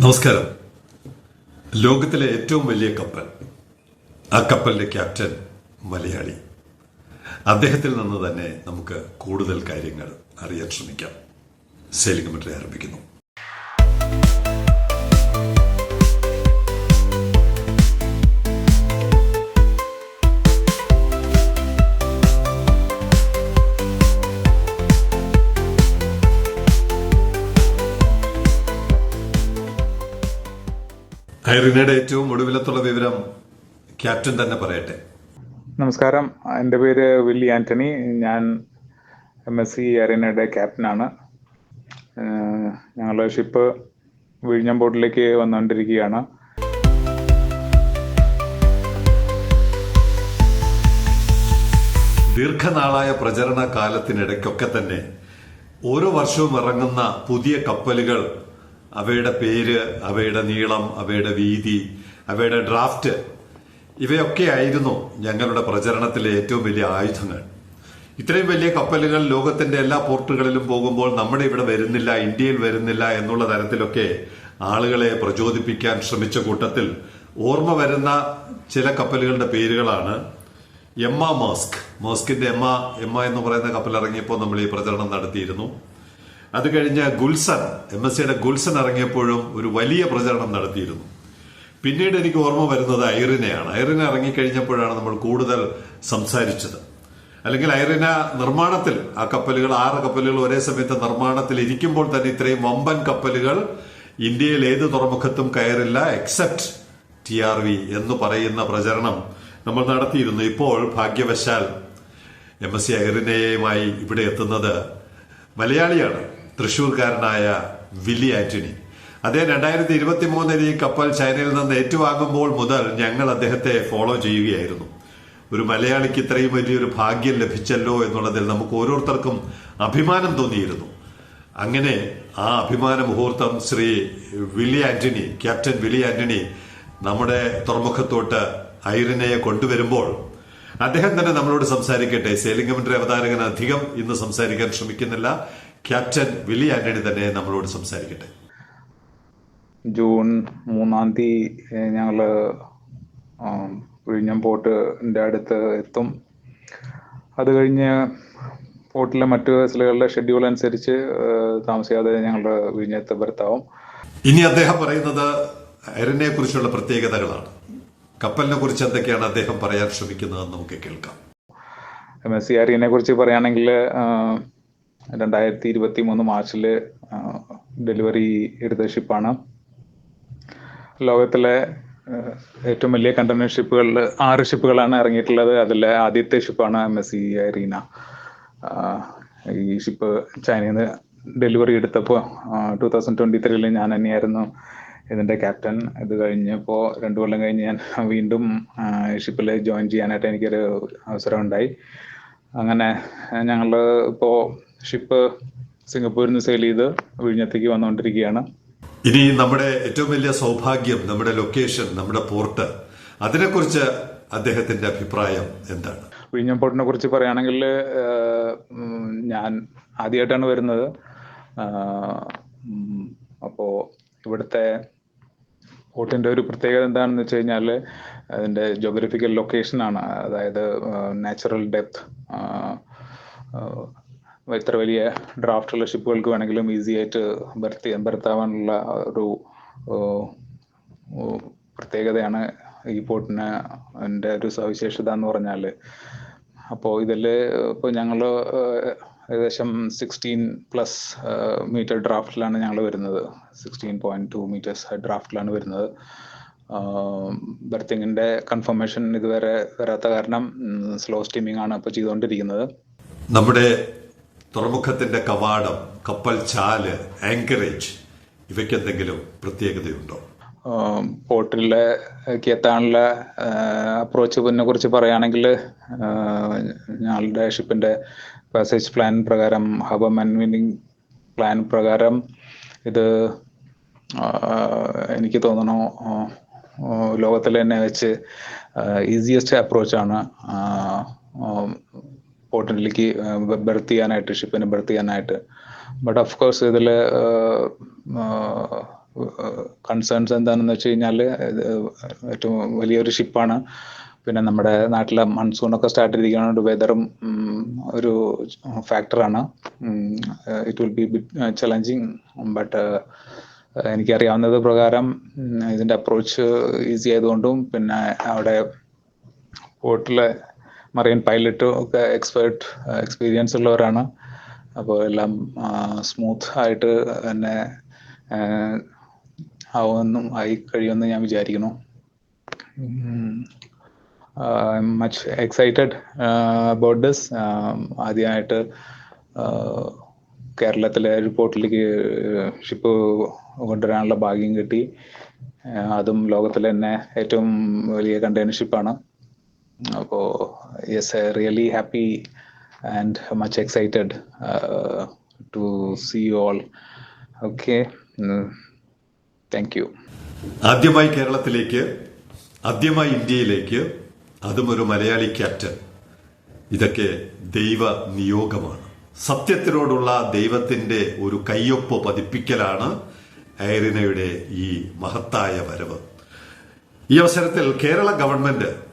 നമസ്കാരം. ലോകത്തിലെ ഏറ്റവും വലിയ കപ്പൽ ആ കപ്പലിന്റെ ക്യാപ്റ്റൻ മലയാളി. അദ്ദേഹത്തിൽ നിന്ന് തന്നെ നമുക്ക് കൂടുതൽ കാര്യങ്ങൾ അറിയാൻ ശ്രമിക്കാം. സെയിലിംഗ് മെട്രി ആരംഭിക്കുന്നു. ഐറിനയുടെ ഏറ്റവും ഒടുവിലത്തുള്ള വിവരം ക്യാപ്റ്റൻ തന്നെ പറയട്ടെ. നമസ്കാരം. എന്റെ പേര് വില്ലി ആന്റണി. ഞാൻ എം എസ് സി അരീനയുടെ ക്യാപ്റ്റനാണ് ഞങ്ങളുടെ ഷിപ്പ് വിഴിഞ്ഞം ബോട്ടിലേക്ക് വന്നുകൊണ്ടിരിക്കുകയാണ് ദീർഘനാളായ പ്രചരണ കാലത്തിനിടയ്ക്കൊക്കെ തന്നെ ഓരോ വർഷവും ഇറങ്ങുന്ന പുതിയ കപ്പലുകൾ അവയുടെ പേര് അവയുടെ നീളം അവയുടെ വീതി അവയുടെ ഡ്രാഫ്റ്റ് ഇവയൊക്കെ ആയിരുന്നു ഞങ്ങളുടെ പ്രചരണത്തിലെ ഏറ്റവും വലിയ ആയുധങ്ങൾ. ഇത്രയും വലിയ കപ്പലുകൾ ലോകത്തിന്റെ എല്ലാ പോർട്ടുകളിലും പോകുമ്പോൾ നമ്മുടെ ഇവിടെ വരുന്നില്ല ഇന്ത്യയിൽ വരുന്നില്ല എന്നുള്ള തരത്തിലൊക്കെ ആളുകളെ പ്രചോദിപ്പിക്കാൻ ശ്രമിച്ച കൂട്ടത്തിൽ ഓർമ്മ വരുന്ന ചില കപ്പലുകളുടെ പേരുകളാണ് എമ്മ മോസ്ക്. മോസ്കിന്റെ എമ്മ എം എന്ന് പറയുന്ന കപ്പൽ ഇറങ്ങിയപ്പോൾ നമ്മൾ ഈ പ്രചരണം നടത്തിയിരുന്നു. അത് കഴിഞ്ഞ് ഗുൽസൻ എം എസ് സിയുടെ ഗുൽസൺ ഇറങ്ങിയപ്പോഴും ഒരു വലിയ പ്രചരണം നടത്തിയിരുന്നു. പിന്നീട് എനിക്ക് ഓർമ്മ വരുന്നത് ഐറിനയാണ്. ഐറിന ഇറങ്ങിക്കഴിഞ്ഞപ്പോഴാണ് നമ്മൾ കൂടുതൽ സംസാരിച്ചത്. അല്ലെങ്കിൽ ഐറിന നിർമ്മാണത്തിൽ ആ കപ്പലുകൾ ആറ് കപ്പലുകൾ ഒരേ സമയത്ത് നിർമ്മാണത്തിൽ ഇരിക്കുമ്പോൾ തന്നെ ഇത്രയും വമ്പൻ കപ്പലുകൾ ഇന്ത്യയിൽ ഏത് തുറമുഖത്തും കയറില്ല എക്സെപ്റ്റ് ടി ആർ വി എന്ന് പറയുന്ന പ്രചരണം നമ്മൾ നടത്തിയിരുന്നു. ഇപ്പോൾ ഭാഗ്യവശാൽ എം എസ് സി ഐറിനയുമായി ഇവിടെ എത്തുന്നത് മലയാളിയാണ്. തൃശൂർക്കാരനായ വില്ലി ആന്റണി. അദ്ദേഹം രണ്ടായിരത്തി ഇരുപത്തി മൂന്നിൽ ഈ കപ്പൽ ചൈനയിൽ നിന്ന് ഏറ്റുവാങ്ങുമ്പോൾ മുതൽ ഞങ്ങൾ അദ്ദേഹത്തെ ഫോളോ ചെയ്യുകയായിരുന്നു. ഒരു മലയാളിക്ക് ഇത്രയും വലിയൊരു ഭാഗ്യം ലഭിച്ചല്ലോ എന്നുള്ളതിൽ നമുക്ക് ഓരോരുത്തർക്കും അഭിമാനം തോന്നിയിരുന്നു. അങ്ങനെ ആ അഭിമാന മുഹൂർത്തം Shri Willy Antony captain Willy Antony നമ്മുടെ തുറമുഖത്തോട്ട് ഐറിനയെ കൊണ്ടുവരുമ്പോൾ അദ്ദേഹം തന്നെ നമ്മളോട് സംസാരിക്കട്ടെ. സെയിലിംഗ് കമന്ററി അവതാരകൻ അധികം ഇന്ന് സംസാരിക്കാൻ ശ്രമിക്കുന്നില്ല. ക്യാപ്റ്റൻ വില്ലി ആന്റണി തന്നെ നമ്മളോട് സംസാരിക്കട്ടെ. ജൂൺ മൂന്നാം തീയതി ഞങ്ങൾ വിഴിഞ്ഞം പോർട്ടിന്റെ അടുത്ത് എത്തും. അത് കഴിഞ്ഞ് പോർട്ടിലെ മറ്റു വെസലുകളുടെ ഷെഡ്യൂൾ അനുസരിച്ച് താമസിയാതെ ഞങ്ങളുടെ വിഴിഞ്ഞത്ത് ഭർത്താവും. ഇനി അദ്ദേഹം പറയുന്നത് അരനെ കുറിച്ചുള്ള പ്രത്യേകതകളാണ്. കപ്പലിനെ കുറിച്ച് എന്തൊക്കെയാണ് അദ്ദേഹം പറയാൻ ശ്രമിക്കുന്നതെന്ന് നമുക്ക് കേൾക്കാം. എം എസ് സി ആരിനെ കുറിച്ച് പറയുകയാണെങ്കിൽ രണ്ടായിരത്തി ഇരുപത്തി മൂന്ന് മാർച്ചിൽ ഡെലിവറി എടുത്ത ഷിപ്പാണ്. ലോകത്തിലെ ഏറ്റവും വലിയ കണ്ടെയ്നർ ഷിപ്പുകളിൽ ആറ് ഷിപ്പുകളാണ് ഇറങ്ങിയിട്ടുള്ളത്. അതിലെ ആദ്യത്തെ ഷിപ്പാണ് എം എസ് സി അരീന. ഈ ഷിപ്പ് ചൈനയിൽ നിന്ന് ഡെലിവറി എടുത്തപ്പോൾ ടൂ തൗസൻഡ് ട്വന്റി ത്രീയിൽ ഞാൻ തന്നെയായിരുന്നു ഇതിന്റെ ക്യാപ്റ്റൻ. ഇത് കഴിഞ്ഞപ്പോൾ രണ്ടു കൊല്ലം കഴിഞ്ഞ് ഞാൻ വീണ്ടും ഷിപ്പിൽ ജോയിൻ ചെയ്യാനായിട്ട് എനിക്കൊരു അവസരം ഉണ്ടായി. അങ്ങനെ ഞങ്ങൾ ഇപ്പോൾ ഷിപ്പ് സിംഗപ്പൂരിൽ നിന്ന് സെയിൽ ചെയ്ത് വിഴിഞ്ഞത്തേക്ക് വന്നുകൊണ്ടിരിക്കുകയാണ്. ഇനി നമ്മുടെ ഏറ്റവും വലിയ സൗഭാഗ്യം നമ്മുടെ ലൊക്കേഷൻ നമ്മുടെ പോർട്ട് അതിനെക്കുറിച്ച് അദ്ദേഹത്തിന്റെ അഭിപ്രായം എന്താണ്? വിഴിഞ്ഞം പോർട്ടിനെ കുറിച്ച് പറയുകയാണെങ്കിൽ ഞാൻ ആദ്യമായിട്ടാണ് വരുന്നത്. അപ്പോൾ ഇവിടുത്തെ പോർട്ടിന്റെ ഒരു പ്രത്യേകത എന്താണെന്ന് വെച്ച് കഴിഞ്ഞാൽ അതിന്റെ ജോഗ്രഫിക്കൽ ലൊക്കേഷനാണ് അതായത് നാച്ചുറൽ ഡെപ്ത് ഇത്ര വലിയ ഡ്രാഫ്റ്റുള്ള ഷിപ്പുകൾക്ക് വേണമെങ്കിലും ഈസി ആയിട്ട് ബർത്തി ബർത്താവാനുള്ള ഒരു പ്രത്യേകതയാണ് ഈ പോട്ടിന് എന്റെ ഒരു സവിശേഷത എന്ന് പറഞ്ഞാൽ അപ്പോൾ ഇതിൽ ഇപ്പോൾ ഞങ്ങൾ ഏകദേശം സിക്സ്റ്റീൻ പ്ലസ് മീറ്റർ ഡ്രാഫ്റ്റിലാണ് ഞങ്ങൾ വരുന്നത്. സിക്സ്റ്റീൻ പോയിന്റ് ടു മീറ്റേഴ്സ് ഡ്രാഫ്റ്റിലാണ് വരുന്നത്. ബർത്തിങ്ങിന്റെ കൺഫർമേഷൻ ഇതുവരെ വരാത്ത കാരണം സ്ലോ സ്റ്റീമിംഗ് ആണ് ഇപ്പോൾ ചെയ്തുകൊണ്ടിരിക്കുന്നത്. നമ്മുടെ തുറമുഖത്തിന്റെ കവാടം കപ്പൽ ചാൽ ആങ്കറേജ് ഇവയ്ക്ക് എന്തെങ്കിലും പ്രത്യേകതയുണ്ടോ പോർട്ടിലേക്ക് അപ്രോച്ച് അപ്രോച്ചിനെ കുറിച്ച് പറയുകയാണെങ്കിൽ ഞങ്ങളുടെ ഷിപ്പിന്റെ പാസേജ് പ്ലാൻ പ്രകാരം ഹബ മൻവിനിങ് പ്ലാൻ പ്രകാരം ഇത് എനിക്ക് തോന്നുന്നു ആ, തന്നെ വെച്ച് ഈസിയസ്റ്റ് അപ്രോച്ചാണ് പോർട്ടിലേക്ക് ബെർത്ത് ചെയ്യാനായിട്ട് ഷിപ്പിനെ ബെർത്ത് ചെയ്യാനായിട്ട്. ബട്ട് ഓഫ് കോഴ്സ് ഇതിൽ കൺസേൺസ് എന്താണെന്ന് വെച്ച് കഴിഞ്ഞാൽ ഏറ്റവും വലിയൊരു ഷിപ്പാണ് പിന്നെ നമ്മുടെ നാട്ടിലെ മൺസൂണൊക്കെ സ്റ്റാർട്ട് ചെയ്തിരിക്കുന്നതുകൊണ്ട് വെതറും ഒരു ഫാക്ടറാണ് it will be bit challenging but എനിക്കറിയാവുന്നത് പ്രകാരം ഇതിന്റെ അപ്രോച്ച് ഈസി ആയതുകൊണ്ടും പിന്നെ അവിടെ പോർട്ടിലെ മറൈൻ പൈലറ്റും ഒക്കെ എക്സ്പേർട്ട് എക്സ്പീരിയൻസ് ഉള്ളവരാണ്. അപ്പോൾ എല്ലാം സ്മൂത്ത് ആയിട്ട് തന്നെ ആവുമെന്നും ആയി കഴിയുമെന്ന് ഞാൻ വിചാരിക്കുന്നു. മച്ച് എക്സൈറ്റഡ് അബൌട്ട് ദിസ് ആദ്യമായിട്ട് കേരളത്തിലെ ഒരു പോർട്ടിലേക്ക് ഷിപ്പ് കൊണ്ടുവരാനുള്ള ഭാഗ്യം കിട്ടി. അതും ലോകത്തിലെ തന്നെ ഏറ്റവും വലിയ കണ്ടെയ്നർ ഷിപ്പാണ് അപ്പോൾ yes happy and much excited uh, to see you all. Okay, thank you ആദ്യമായി കേരളത്തിലേക്ക് ആദ്യമായി ഇന്ത്യയിലേക്ക് അതും ഒരു മലയാളി ക്യാപ്റ്റൻ. ഇതൊക്കെ ദൈവ നിയോഗമാണ്. സത്യത്തിനോടുള്ള ദൈവത്തിന്റെ ഒരു കയ്യൊപ്പ് പതിപ്പിക്കലാണ് ഐറിനയുടെ ഈ മഹത്തായ വരവ്. ഈ അവസരത്തിൽ കേരള ഗവൺമെന്റ്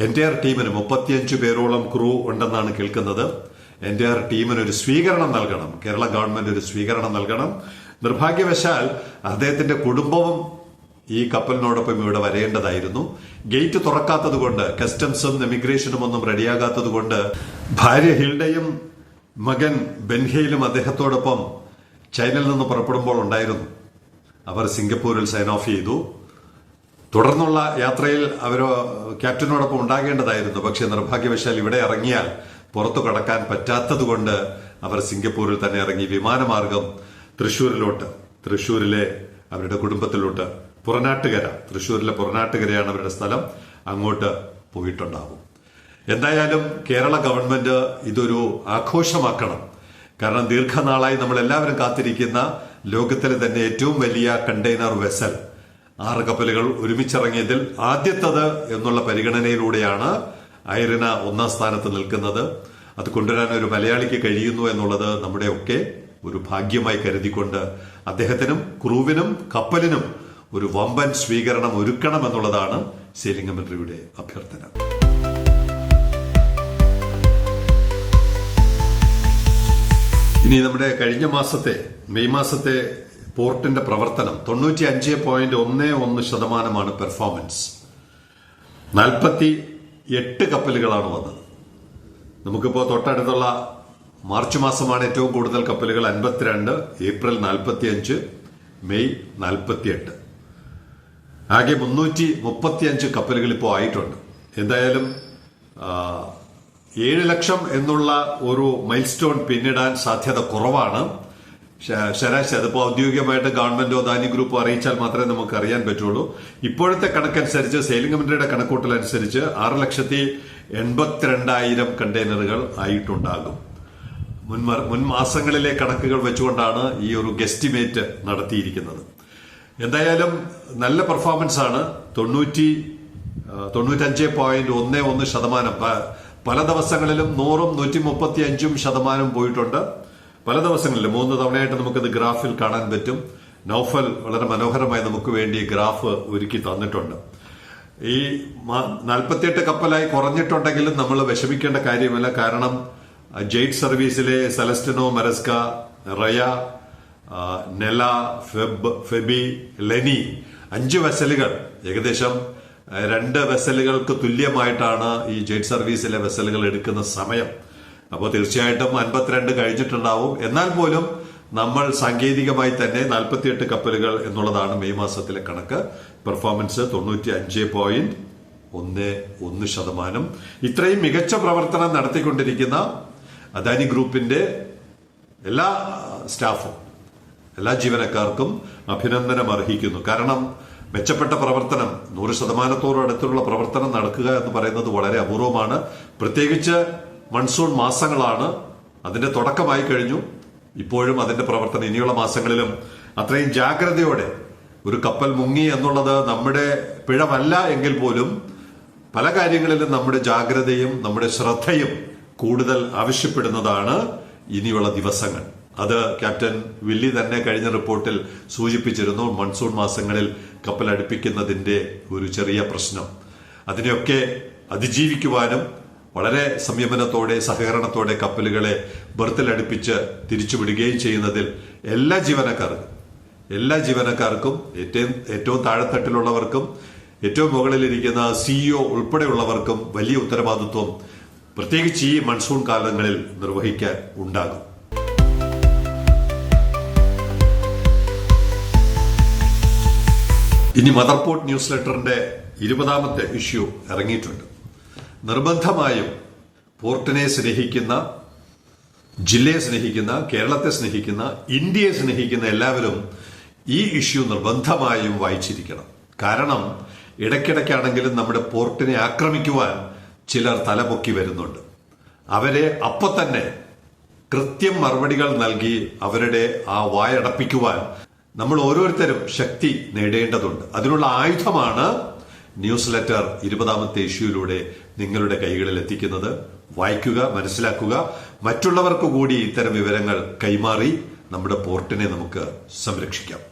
എന്റയർ ടീമിന് മുപ്പത്തിയഞ്ച് പേരോളം ക്രൂ ഉണ്ടെന്നാണ് കേൾക്കുന്നത്. എന്റയർ ടീമിന് ഒരു സ്വീകരണം നൽകണം. കേരള ഗവൺമെന്റ് ഒരു സ്വീകരണം നൽകണം. നിർഭാഗ്യവശാൽ അദ്ദേഹത്തിന്റെ കുടുംബവും ഈ കപ്പലിനോടൊപ്പം ഇവിടെ വരേണ്ടതായിരുന്നു. ഗേറ്റ് തുറക്കാത്തത് കൊണ്ട് കസ്റ്റംസും ഇമിഗ്രേഷനും ഒന്നും റെഡിയാകാത്തത് കൊണ്ട് ഭാര്യ ഹിൽഡയും മകൻ ബെൻഹയിലും അദ്ദേഹത്തോടൊപ്പം ചൈനയിൽ നിന്ന് പുറപ്പെടുമ്പോൾ ഉണ്ടായിരുന്നു. അവർ സിംഗപ്പൂരിൽ സൈൻ ഓഫ് ചെയ്തു. തുടർന്നുള്ള യാത്രയിൽ അവർ ക്യാപ്റ്റനോടൊപ്പം ഉണ്ടാകേണ്ടതായിരുന്നു. പക്ഷേ നിർഭാഗ്യവശാൽ ഇവിടെ ഇറങ്ങിയാൽ പുറത്തു കടക്കാൻ പറ്റാത്തതുകൊണ്ട് അവർ സിംഗപ്പൂരിൽ തന്നെ ഇറങ്ങി വിമാനമാർഗം തൃശ്ശൂരിലോട്ട് തൃശ്ശൂരിലെ അവരുടെ കുടുംബത്തിലോട്ട് പുറനാട്ടുകര തൃശ്ശൂരിലെ പുറനാട്ടുകരയാണ് അവരുടെ സ്ഥലം. അങ്ങോട്ട് പോയിട്ടുണ്ടാകും എന്തായാലും കേരള ഗവൺമെന്റ് ഇതൊരു ആഘോഷമാക്കണം. കാരണം ദീർഘനാളായി നമ്മൾ എല്ലാവരും കാത്തിരിക്കുന്ന ലോകത്തിലെ തന്നെ ഏറ്റവും വലിയ കണ്ടെയ്നർ വെസൽ. ആറ് കപ്പലുകൾ ഒരുമിച്ചിറങ്ങിയതിൽ ആദ്യത്തത് എന്നുള്ള പരിഗണനയിലൂടെയാണ് ഐറിന ഒന്നാം സ്ഥാനത്ത് നിൽക്കുന്നത്. അത് കൊണ്ടുവരാൻ ഒരു മലയാളിക്ക് കഴിയുന്നു എന്നുള്ളത് നമ്മുടെ ഒക്കെ ഒരു ഭാഗ്യമായി കരുതിക്കൊണ്ട് അദ്ദേഹത്തിനും ക്രൂവിനും കപ്പലിനും ഒരു വമ്പൻ സ്വീകരണം ഒരുക്കണം എന്നുള്ളതാണ് സെയിലിംഗ് കമന്ററിയുടെ അഭ്യർത്ഥന. ഇനി നമ്മുടെ കഴിഞ്ഞ മാസത്തെ മെയ് മാസത്തെ പോർട്ടിന്റെ പ്രവർത്തനം. തൊണ്ണൂറ്റി അഞ്ച് പോയിന്റ് ഒന്ന് ഒന്ന് ശതമാനമാണ് പെർഫോമൻസ്. നാൽപ്പത്തി എട്ട് കപ്പലുകളാണ് വന്നത്. നമുക്കിപ്പോ തൊട്ടടുത്തുള്ള മാർച്ച് മാസമാണ് ഏറ്റവും കൂടുതൽ കപ്പലുകൾ അൻപത്തിരണ്ട് ഏപ്രിൽ നാൽപ്പത്തി അഞ്ച് മെയ് നാൽപ്പത്തിയെട്ട്. ആകെ മുന്നൂറ്റി മുപ്പത്തിയഞ്ച് കപ്പലുകൾ ഇപ്പോൾ ആയിട്ടുണ്ട്. എന്തായാലും ഏഴ് ലക്ഷം എന്നുള്ള ഒരു മൈൽ സ്റ്റോൺ പിന്നിടാൻ സാധ്യത കുറവാണ്. ശരാശരി അതിപ്പോ ഔദ്യോഗികമായിട്ട് ഗവൺമെന്റോ ദാനി ഗ്രൂപ്പോ അറിയിച്ചാൽ മാത്രമേ നമുക്ക് അറിയാൻ പറ്റുള്ളൂ. ഇപ്പോഴത്തെ കണക്കനുസരിച്ച് സെയിലിംഗ് കമ്പനിയുടെ കണക്കൂട്ടൽ അനുസരിച്ച് ആറ് ലക്ഷത്തി എൺപത്തിരണ്ടായിരം കണ്ടെയ്നറുകൾ ആയിട്ടുണ്ടാകും. മുൻ മുൻ മാസങ്ങളിലെ കണക്കുകൾ വെച്ചുകൊണ്ടാണ് ഈ ഒരു ഗെസ്റ്റിമേറ്റ് നടത്തിയിരിക്കുന്നത്. എന്തായാലും നല്ല പെർഫോമൻസ് ആണ് തൊണ്ണൂറ്റി തൊണ്ണൂറ്റഞ്ച് പോയിന്റ് ഒന്ന് ഒന്ന് ശതമാനം. പല ദിവസങ്ങളിലും നൂറും നൂറ്റി മുപ്പത്തി അഞ്ചും ശതമാനം പോയിട്ടുണ്ട്. പല ദിവസങ്ങളിലും മൂന്ന് തവണയായിട്ട് നമുക്കത് ഗ്രാഫിൽ കാണാൻ പറ്റും. നൌഫൽ വളരെ മനോഹരമായി നമുക്ക് വേണ്ടി ഗ്രാഫ് ഒരുക്കി തന്നിട്ടുണ്ട്. ഈ നാൽപ്പത്തിയെട്ട് കപ്പലായി കുറഞ്ഞിട്ടുണ്ടെങ്കിലും നമ്മൾ വിഷമിക്കേണ്ട കാര്യമില്ല. കാരണം ജെയ്റ്റ് സർവീസിലെ സെലസ്റ്റിനോ മെറസ്ക റയ നെല ഫെബ് ഫെബി ലെനി അഞ്ച് വെസലുകൾ ഏകദേശം രണ്ട് വെസലുകൾക്ക് തുല്യമായിട്ടാണ് ഈ ജെറ്റ് സർവീസിലെ വെസലുകൾ എടുക്കുന്ന സമയം. അപ്പോൾ തീർച്ചയായിട്ടും അൻപത്തിരണ്ട് കഴിഞ്ഞിട്ടുണ്ടാവും. എന്നാൽ പോലും നമ്മൾ സാങ്കേതികമായി തന്നെ നാൽപ്പത്തിയെട്ട് കപ്പലുകൾ എന്നുള്ളതാണ് മെയ് മാസത്തിലെ കണക്ക്. പെർഫോമൻസ് തൊണ്ണൂറ്റി അഞ്ച് പോയിന്റ് ഒന്ന് ഒന്ന് ശതമാനം. ഇത്രയും മികച്ച പ്രവർത്തനം നടത്തിക്കൊണ്ടിരിക്കുന്ന അദാനി ഗ്രൂപ്പിന്റെ എല്ലാ സ്റ്റാഫും എല്ലാ ജീവനക്കാർക്കും അഭിനന്ദനം അർഹിക്കുന്നു. കാരണം മെച്ചപ്പെട്ട പ്രവർത്തനം നൂറ് ശതമാനത്തോളം അടുത്തുള്ള പ്രവർത്തനം നടക്കുക എന്ന് പറയുന്നത് വളരെ അപൂർവമാണ്. പ്രത്യേകിച്ച് മൺസൂൺ മാസങ്ങളാണ് അതിന്റെ തുടക്കമായി കഴിഞ്ഞു. ഇപ്പോഴും അതിന്റെ പ്രവർത്തനം ഇനിയുള്ള മാസങ്ങളിലും അത്രയും ജാഗ്രതയോടെ ഒരു കപ്പൽ മുങ്ങി എന്നുള്ളത് നമ്മുടെ പിഴവല്ല എങ്കിൽ പോലും പല കാര്യങ്ങളിലും നമ്മുടെ ജാഗ്രതയും നമ്മുടെ ശ്രദ്ധയും കൂടുതൽ ആവശ്യപ്പെടുന്നതാണ് ഇനിയുള്ള ദിവസങ്ങൾ. അത് ക്യാപ്റ്റൻ വില്ലി തന്നെ കഴിഞ്ഞ റിപ്പോർട്ടിൽ സൂചിപ്പിച്ചിരുന്നു മൺസൂൺ മാസങ്ങളിൽ കപ്പൽ അടുപ്പിക്കുന്നതിന്റെ ഒരു ചെറിയ പ്രശ്നം. അതിനെയൊക്കെ അതിജീവിക്കുവാനും വളരെ സംയമനത്തോടെ സഹകരണത്തോടെ കപ്പലുകളെ ബർത്തിലടുപ്പിച്ച് തിരിച്ചുവിടുകയും ചെയ്യുന്നതിൽ എല്ലാ ജീവനക്കാർക്കും എല്ലാ ജീവനക്കാർക്കും ഏറ്റവും ഏറ്റവും താഴെത്തട്ടിലുള്ളവർക്കും ഏറ്റവും മുകളിലിരിക്കുന്ന സിഇഒ ഉൾപ്പെടെയുള്ളവർക്കും വലിയ ഉത്തരവാദിത്വം പ്രത്യേകിച്ച് ഈ മൺസൂൺ കാലങ്ങളിൽ നിർവഹിക്കാൻ ഉണ്ടാകും. ഇനി മദർപോർട്ട് ന്യൂസ് ലെറ്ററിന്റെ ഇരുപതാമത്തെ ഇഷ്യൂ ഇറങ്ങിയിട്ടുണ്ട്. നിർബന്ധമായും പോർട്ടിനെ സ്നേഹിക്കുന്ന ജില്ലയെ സ്നേഹിക്കുന്ന കേരളത്തെ സ്നേഹിക്കുന്ന ഇന്ത്യയെ സ്നേഹിക്കുന്ന എല്ലാവരും ഈ ഇഷ്യൂ നിർബന്ധമായും വായിച്ചിരിക്കണം. കാരണം ഇടയ്ക്കിടയ്ക്കാണെങ്കിലും നമ്മുടെ പോർട്ടിനെ ആക്രമിക്കുവാൻ ചിലർ തലപൊക്കി വരുന്നുണ്ട്. അവരെ അപ്പൊ തന്നെ കൃത്യം മറുപടികൾ നൽകി അവരുടെ ആ വായടപ്പിക്കുവാൻ നമ്മൾ ഓരോരുത്തരും ശക്തി നേടേണ്ടതുണ്ട്. അതിനുള്ള ആയുധമാണ് ന്യൂസ് ലെറ്റർ ഇരുപതാമത്തെ ഇഷ്യൂയിലൂടെ നിങ്ങളുടെ കൈകളിൽ എത്തിക്കുന്നത്. വായിക്കുക മനസ്സിലാക്കുക. മറ്റുള്ളവർക്ക് കൂടി ഇത്തരം വിവരങ്ങൾ കൈമാറി നമ്മുടെ പോർട്ടിനെ നമുക്ക് സംരക്ഷിക്കാം.